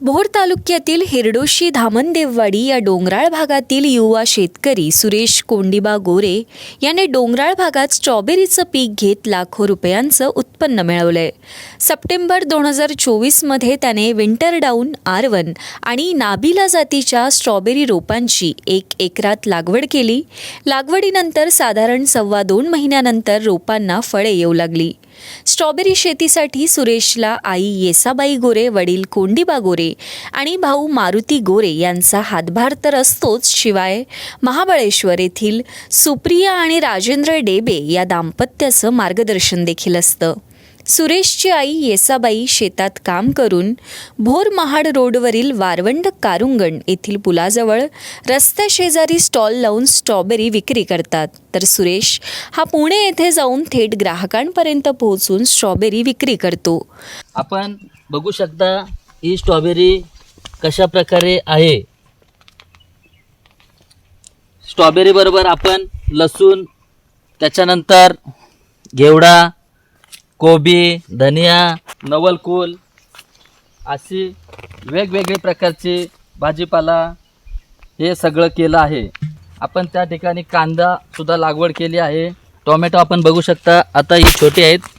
भोर तालुक्यातील हिरडोशी धामणदेववाडी या डोंगराळ भागातील युवा शेतकरी सुरेश कोंडिबा गोरे याने डोंगराळ भागात स्ट्रॉबेरीचं पीक घेत लाखो रुपयांचं उत्पन्न मिळवलंय. सप्टेंबर दोन हजार चोवीसमध्ये त्याने विंटर डाऊन आर वन आणि नाबिला जातीच्या स्ट्रॉबेरी रोपांची एक एकरात लागवड केली. लागवडीनंतर साधारण सव्वा दोन महिन्यानंतर रोपांना फळे येऊ लागली. स्ट्रॉबेरी शेतीसाठी सुरेशला आई येसाबाई गोरे वडील कोंडिबा गोरे आणि भाऊ मारुती गोरे यांचा हातभार तर असतोच शिवाय महाबळेश्वर येथील सुप्रिया आणि राजेंद्र डेबे या दाम्पत्याचं मार्गदर्शन देखील असतं. सुरेशची आई येसाबाई शेतात काम करून भोर महाड रोडवरील वारवंड कारुंगण येथील पुलाजवळ रस्त्याशेजारी स्टॉल लावून स्ट्रॉबेरी विक्री करतात. तर सुरेश हा पुणे येथे जाऊन थेट ग्राहकांपर्यंत पोहोचून स्ट्रॉबेरी विक्री करतो. आपण बघू शकता ही स्ट्रॉबेरी कशा प्रकारे आहे स्ट्रॉबेरीबरोबर आपण लसूण त्याच्यानंतर घेवडा कोबी धनिया नवलकूल अशी वेगवेगळे प्रकारचे भाजीपाला हे सगळं केलं आहे. आपण त्या ठिकाणी कांदा सुद्धा लागवड केली आहे. टोमॅटो आपण बघू शकता आता ही छोटी आहेत.